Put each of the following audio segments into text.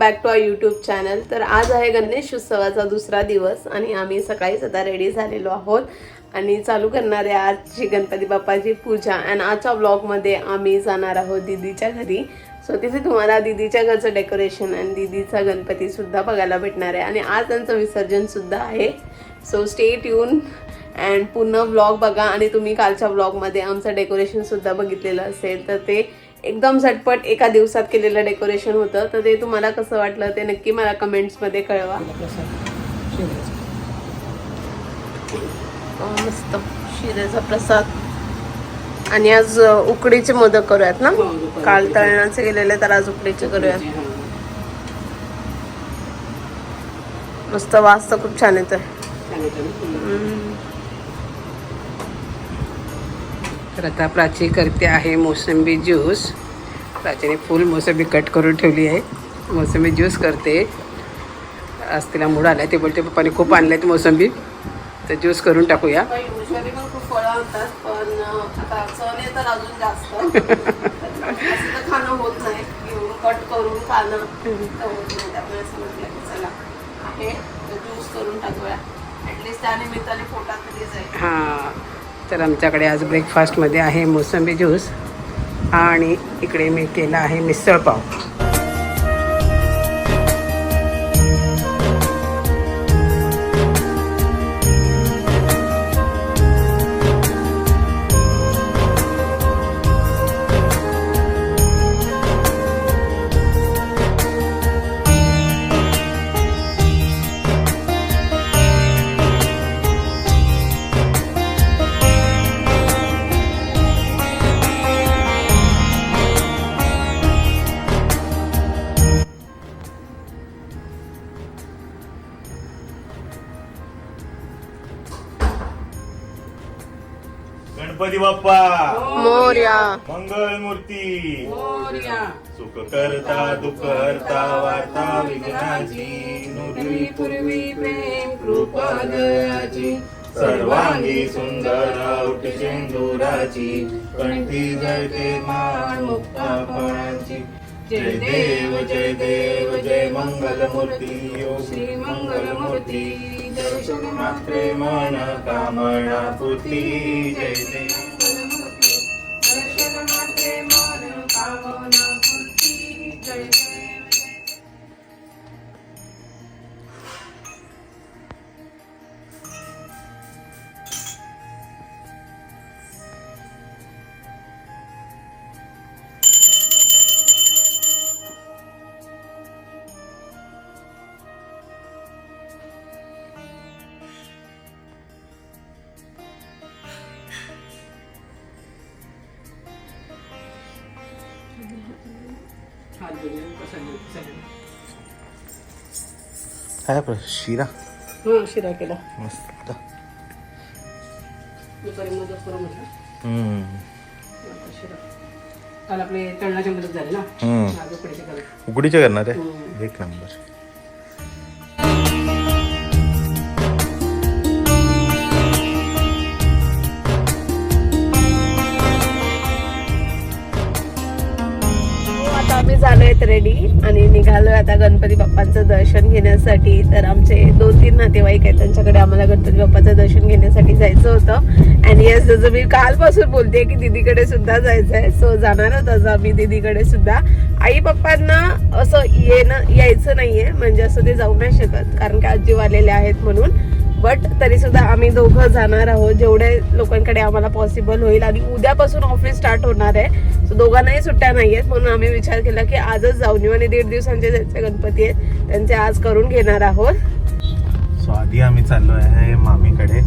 Back to our YouTube channel तर आज आहे गणेश उत्सवाचा दुसरा दिवस आणि आम्ही सकाळीच आता रेडी झालेलो आहोत. आणि चालू करणार आहे आजची गणपती बाप्पाची पूजा. आणि आजच्या ब्लॉगमध्ये आम्ही जाणार आहोत दिदीच्या घरी. सो तिथे तुम्हाला दिदीच्या घरचं डेकोरेशन आणि दिदीचा गणपतीसुद्धा बघायला भेटणार आहे. आणि आज त्यांचं विसर्जनसुद्धा आहे. सो स्टेट येऊन अँड पूर्ण ब्लॉग बघा. आणि तुम्ही कालच्या ब्लॉगमध्ये आमचं डेकोरेशनसुद्धा बघितलेलं असेल तर ते एकदम झटपट एका दिवसात केलेलं डेकोरेशन होतं. तर ते तुम्हाला कसं वाटलं ते नक्की मला कमेंट्समध्ये कळवा. मस्त. शिऱ्याचा प्रसाद. आणि आज उकडीचे मोदक करूयात ना? काल तळणाचे गेलेले तर आज उकडीचे करूयात. मस्त वास तर खूप छान येतोय. तर आता प्राची करते आहे मोसंबी ज्यूस. प्राचीने फुल मोसंबी कट करून ठेवली आहे. मोसंबी ज्यूस करते. आज तिला मूड आलाय. ते बोलते पप्पाने खूप आणलेत मोसंबी. तर ज्यूस करून टाकूया. युजली पण खूप फळं आणतात पण अं, आता चणे तर अजून जास्त. असं तर खाणं होत नाही. घेऊन कट करून खाणं तर होत नाही. त्यामुळे समजलं की चला आहे. ज्यूस करून टाकूया. ऍटलिस्ट त्या निमित्ताने पोटात तरी जाईल. हां. तर आमच्याकडे आज ब्रेकफास्टमध्ये आहे मोसंबी ज्यूस आणि इकडे मी केला आहे मिसळपाव गणपती बाप्पा. मोर्या. मंगल मूर्ती सुख करता दुःख हरता वार्ता विघ्नाची. नुरवी पूर्वी प्रेम कृपा दयाची सर्वांगी सुंदर औटी शेंदुराची. कंठी जयते मान मुक्ता फळांची जय देव जय देव जय मंगल मूर्ती ओ श्री मंगल मूर्ती मात्रे मन कामना पुती जय देव काय शिरा. हां शिरा केला. मस्त. दुपारी मदत करू म्हटलं हम्म. आता शिरा. काल आपले तळणाचे मदत झाले ना. हम्म. आज उकडीचे करत उकडीचे करणार आहे? एक नंबर. झालोयत रेडी आणि निघालोय आता गणपती बाप्पांचं दर्शन घेण्यासाठी. तर आमचे दोन तीन नातेवाईक आहेत त्यांच्याकडे आम्हाला गणपती बाप्पाचं दर्शन घेण्यासाठी जायचं होतं. आणि येस जसं मी कालपासून बोलते की दीदीकडे सुद्धा जायचं आहे सो जाणार आहोत आम्ही दीदीकडे सुद्धा. आई पप्पांना असं येणं यायचं नाहीये. म्हणजे असं ते जाऊ नाही शकत. कारण की आजीव आलेले आहेत म्हणून. बट तरी सुद्धा आम्ही दोघं जाणार आहोत. जेवढे लोकांकडे आम्हाला पॉसिबल होईल. आणि उद्यापासून ऑफिस स्टार्ट होणार आहे. सो दोघांनाही सुट्ट्या नाही आहेत. म्हणून आम्ही विचार केला की आजच जाऊन येऊ आणि दीड दिवसांचे ज्यांचे गणपती आहेत त्यांचे आज करून घेणार आहोत. सो आधी आम्ही चाललो आहे मामीकडे.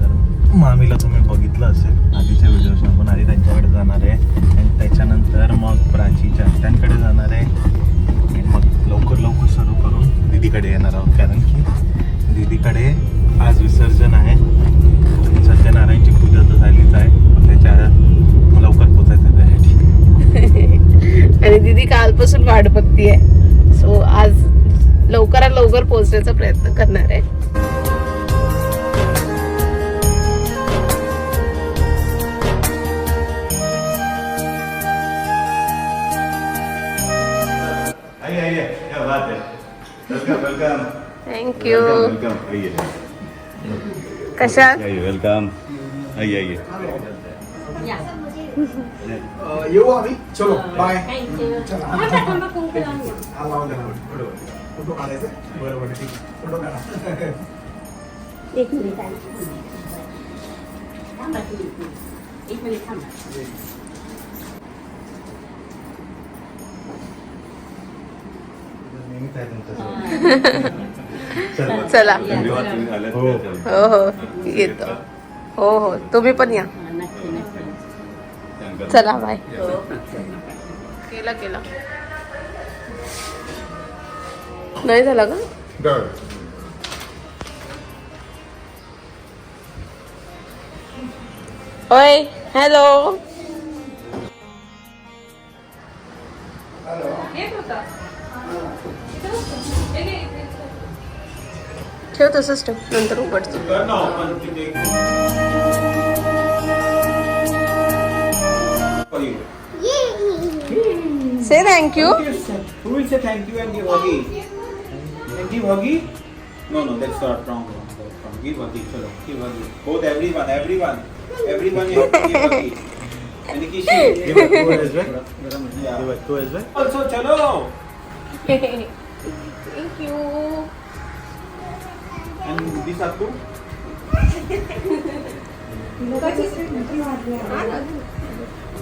तर मामीला तुम्ही बघितलं असेल. आधीच्या व्हिडिओज आपण आधी त्यांच्याकडे जाणार आहे. आणि त्याच्यानंतर मग प्राचीच्या आत्यांकडे जाणार आहे. आणि मग लवकर लवकर सुरू करून दीदीकडे येणार आहोत. कारण की दीदीकडे बघतीये सो आज लवकरात लवकर पोहोचण्याचा प्रयत्न करणार आहे. आई वेलकम वेलकम थँक्यू आइए वेलकम आइए आइए येऊ आम्ही चलो बाय चला हा, लावून द्या फोटो. फोटो काढायचा बरं बरं ठीक आहे. फोटो काढा एक मिनिट आहे. थांबा तुम्ही. एक मिनिट थांबा नेहमीच आहे तुमचं चला चला धन्यवाद तुम्ही आलात हो. त्याच्याबद्दल. हो हो येतो हो हो तुम्ही पण या चला बाय. केला केला. नाही झाला का? होय हॅलो. ठेव तसंच ठेव नंतर उघडतो. body. Say thank you. Who will say thank you and give huggy? And give huggy? No, no, that's not wrong. Give huggy. Chalo, give huggy. Both everyone, everyone, everyone. You have to give huggy. And kishi. Give a two as well. Yeah. Give a two as well. Also, chalo. thank you. And these are two.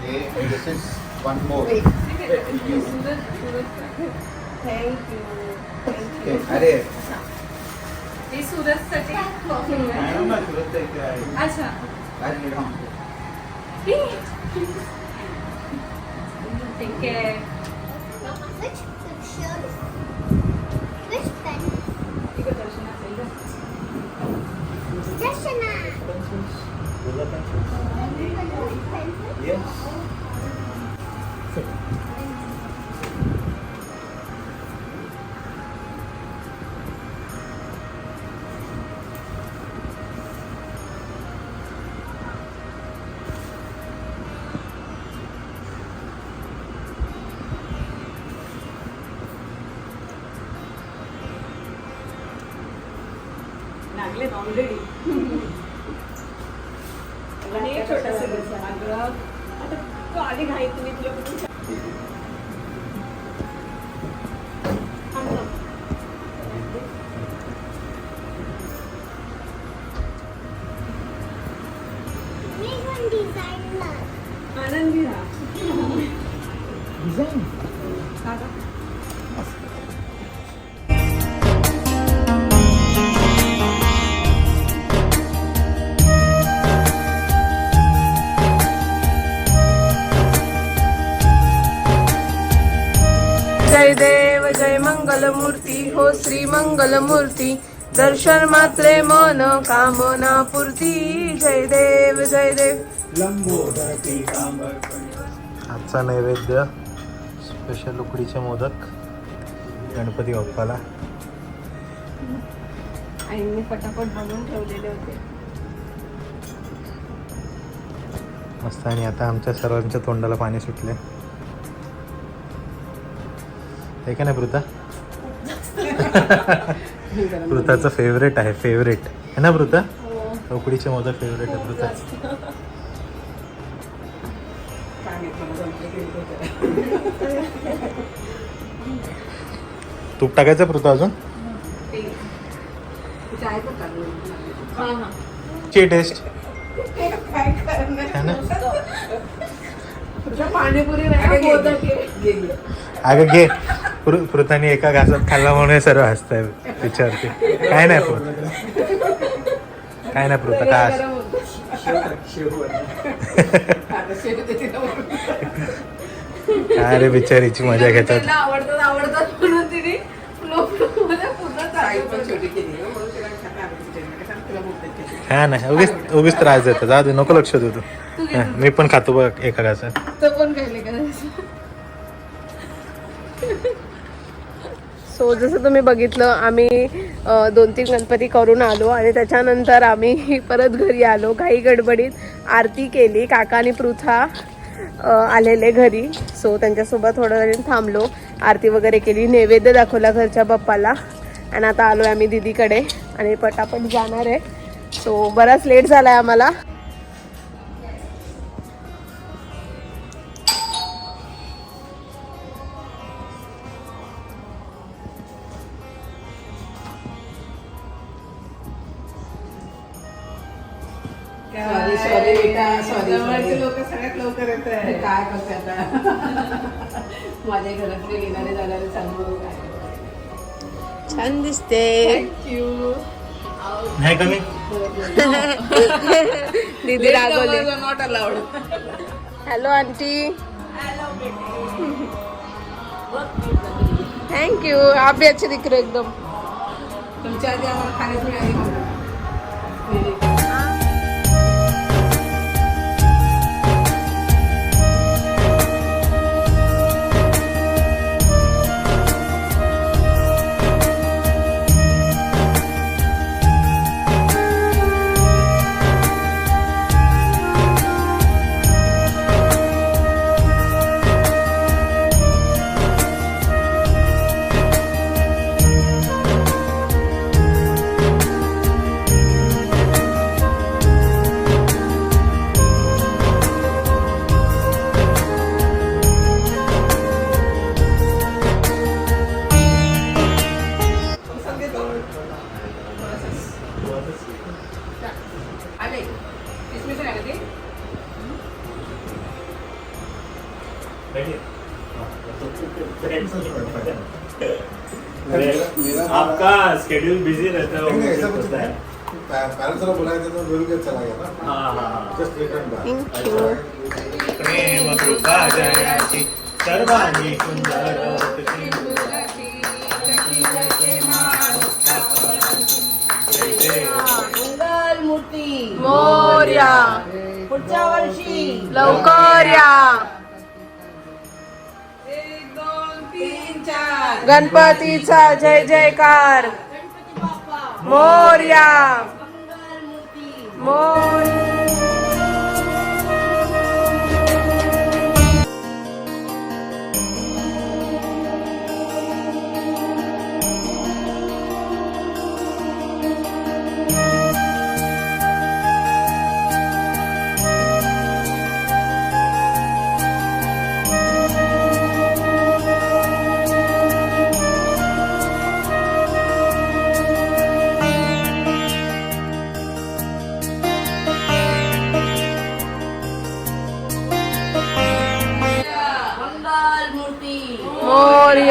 Hey, this is one more. Thank you. Thank you. अरे ते सुरतसाठी madam ना सुरत इथे आहे अच्छा काय राम ठीक आहे Which picture? Which pen? ठीक आहे दर्शन असेल का? Dashana. Yes. लागले ऑलरेडी आणि आनंदी जय देव जय मंगलमूर्ती हो श्री मंगलमूर्ती दर्शन मात्रे मन कामना पूर्ती. जय देव जय देव. आजचा नैवेद्य स्पेशल उकडीचे मोदक गणपती बाप्पाला. आईने पटापट बनवून ठेवलेले होते. मस्त आणि आता आमच्या सर्वांच्या तोंडाला पाणी सुटले. हे का नाही पृथा? पृथाचं फेवरेट आहे फेवरेट है ना पृथा? उकडीचे मोदक फेवरेट आहे पृथा तूप टाकायचं पृथा अजून? ची टेस्ट ना? अगं घे. पृ- एका घासात खाल्ला म्हणून हे सर्व हसतंय. विचारते. काय नाही पृथ काय नाही पृथ काय काय रे बिचारीची मजा घेतात. आवडतात आवडतात म्हणून तिने लागते. हा नाही उगीच उगीच त्रास देतात. जाऊ दे नको लक्ष देऊ तू. हा, मी पण खातो बघ एका घासात. तो पण खायले का? सो जसं तुम्ही बघितलं आम्ही दोन तीन गणपती करून आलो आणि त्याच्यानंतर आम्ही परत घरी आलो. काही गडबडीत आरती केली काका आणि पृथा. आलेले घरी. सो त्यांच्यासोबत थोडं वेळ थांबलो. आरती वगैरे केली. नैवेद्य दाखवला घरच्या बाप्पाला. आणि आता आलो आहे आम्ही दिदीकडे. आणि पटापट जाणार आहे. सो बराच लेट झाला आहे आम्हाला. सॉरी सॉरी बेटा सॉरी जवळचे लोक सगळ्यात लवकर येत आहे काय करते आता? माझ्या घरातले येणारे जाणारे चालू काय छान दिसते. थँक्यू नाही कमी दीदी रागवली. Not allowed hello aunty. Thank you आप भी अच्छे दिख रहे हो एकदम. तुमच्या आधी आम्हाला खाण्याची किसमिस आहे का ते आपका शेड्यूल बिझी रहता नहीं, नहीं, ऐसा कुछ नहीं। पेरेंट्स को बुलाया था तो बोल के चला गया ना हाँ हाँ just return back thank you प्रेम कृपा जयाची सर्वांनी सुंदर मंगल मूर्ती पुढच्या वर्षी लवकर या. एक दोन तीन चार गणपतीचा जय जयकार. गणपती मोर्या. मोर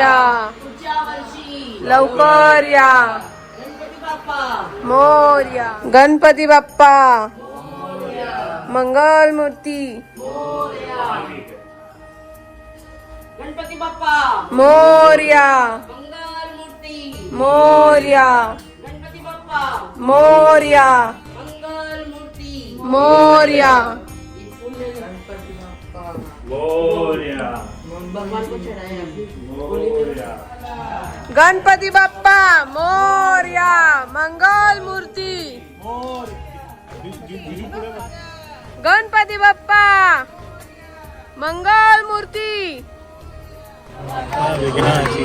या. लवकर या. मोर्या गणपती बाप्पा. मंगल मूर्ती गणपती बाप्पा मोर्या मोर्या गणपती बाप्पा मोर्या मोर्या भगवान को चढ़ाया गणपती बाप्पा मोर्या मंगल मूर्ती. गणपती बाप्पा मंगल मूर्ती. विघ्नाची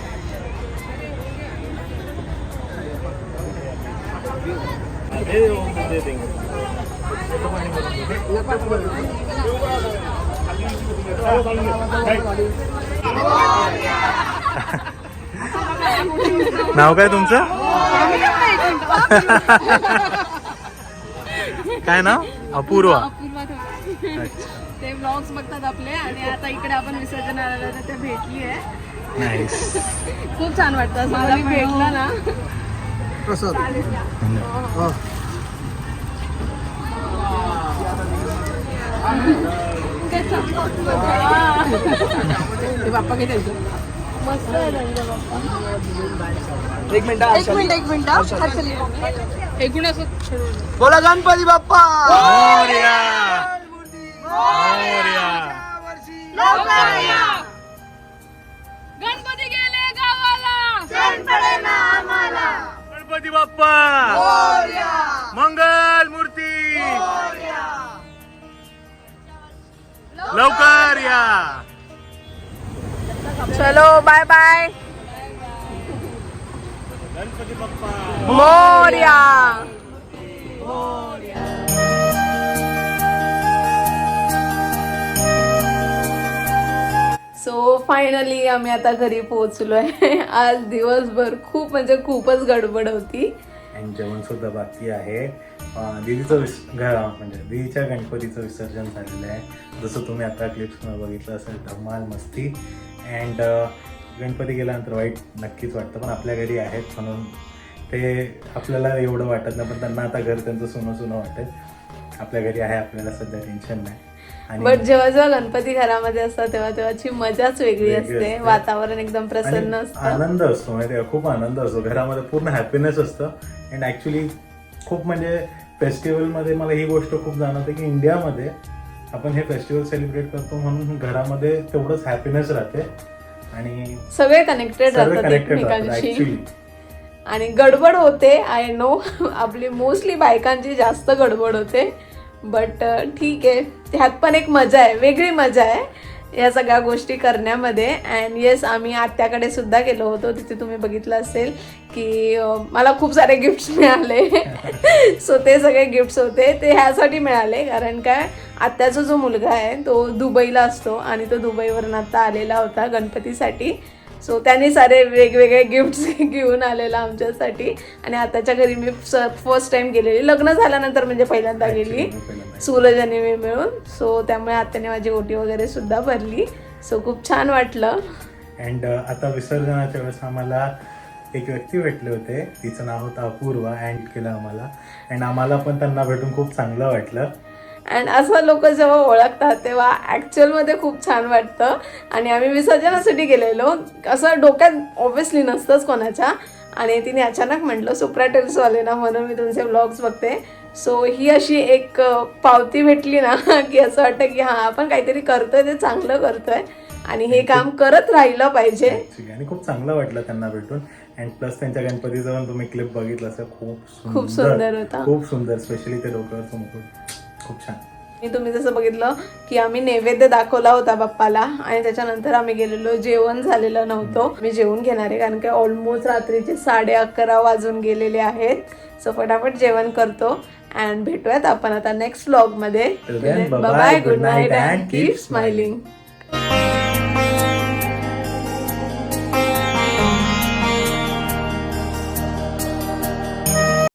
नाव काय तुमचं? काय नाव? अपूर्वा. ते ब्लॉग्स बघतात आपले आणि आता इकडे आपण विसर्जनाला तर ते भेटली आहे. खूप छान वाटतं. भेटलं ना. ते बाप्पा किती? मस्त आहे एक मिनिट एक मिनिट एक मिनिट हा. हा. एकूण असं बोला गणपती बाप्पा मोरया मोरया चलो bye bye Ganpati Bappa Morya so finally आम्ही आता घरी पोहोचलो आहे आज दिवसभर खूप म्हणजे खूपच गडबड होती. आणि जेवण सुद्धा बाकी आहे. दीदीचं विस म्हणजे दीदीच्या गणपतीचं विसर्जन झालेलं आहे. जसं तुम्ही आता क्लिप्समध्ये बघितलं असेल धमाल मस्ती. अँड गणपती गेल्यानंतर वाईट नक्कीच वाटतं पण आपल्या घरी आहेत म्हणून ते आपल्याला एवढं वाटत नाही पण त्यांना आता घर त्यांचं सोनं सोनं वाटेल आपल्या घरी आहे आपल्याला सध्या टेन्शन नाही. बट जेव्हा जेव्हा गणपती घरामध्ये असतात तेव्हा तेव्हाची मजाच वेगळी असते. वातावरण एकदम प्रसन्न असतं. आनंद असतो माहिती? खूप आनंद असतो. घरामध्ये पूर्ण हॅपीनेस असतं. अँड ॲक्च्युली खूप म्हणजे फेस्टिवलमध्ये मला ही गोष्ट खूप जाणवते की इंडियामध्ये आपण हे फेस्टिवल सेलिब्रेट करतो म्हणून घरामध्ये तेवढंच हॅपीनेस राहते. आणि सगळे कनेक्टेड राहतात एकमेकांशी. आणि गडबड होते आय नो आपली मोस्टली बायकांची जास्त गडबड होते. बट ठीक आहे. त्यात पण एक मजा आहे. वेगळी मजा आहे. या सगळ्या गोष्टी करण्यामध्ये. अँड येस आम्ही आत्याकडे सुद्धा गेलो होतो. तिथे तुम्ही बघितलं असेल की मला खूप सारे गिफ्ट्स मिळाले. सो ते सगळे गिफ्ट्स होते. ते ह्यासाठी मिळाले. कारण काय आत्याचा जो मुलगा आहे तो दुबईला असतो आणि तो दुबईवरून आता आलेला होता गणपतीसाठी. सो त्याने सारे वेगवेगळे गिफ्ट्स घेऊन आलेला आमच्यासाठी. आणि आताच्या घरी मी फर्स्ट टाइम गेलेली. लग्न झाल्यानंतर म्हणजे पहिल्यांदा गेली. सूरज आणि मी मिळून. सो त्यामुळे आत्याने माझी ओटी वगैरे सुद्धा भरली. सो खूप छान वाटलं. अँड आता विसर्जनाच्या वेळेस आम्हाला एक व्यक्ती भेटले होते. तिचं नाव होतं अपूर्वा अँड केलं आम्हाला. अँड आम्हाला पण त्यांना भेटून खूप चांगलं वाटलं. अँड असं लोक जेव्हा ओळखतात तेव्हा ॲक्च्युअलमध्ये खूप छान वाटतं. आणि आम्ही विसर्जनासाठी गेलेलो. असं डोक्यात ऑब्व्हियसली नसतंच कोणाच्या. आणि तिने अचानक म्हटलं सुप्रा टेल्सवाले ना म्हणून मी तुमचे व्लॉग्स बघते. सो ही अशी एक पावती भेटली ना की असं वाटतं की हां आपण काहीतरी करतोय ते चांगलं करतोय. आणि हे काम करत राहिलं पाहिजे. आणि खूप चांगलं वाटलं त्यांना भेटून. अँड प्लस त्यांच्या गणपतीचं पण तुम्ही क्लिप बघितलं असेल खूप खूप सुंदर होता. खूप सुंदर स्पेशली ते डोक्यावरचं मुकुट खूप छान. मी तुम्ही जसं बघितलं की आम्ही नैवेद्य दाखवला होता बाप्पाला आणि त्याच्यानंतर आम्ही गेलेलो जेवण झालेलं नव्हतं. मी जेवण घेणार आहे कारण की ऑलमोस्ट रात्रीचे साडे अकरा वाजून गेलेले आहेत. सो फटाफट जेवण करतो. अँड भेटूयात आपण आता next व्लॉगमध्ये bye good night and keep smiling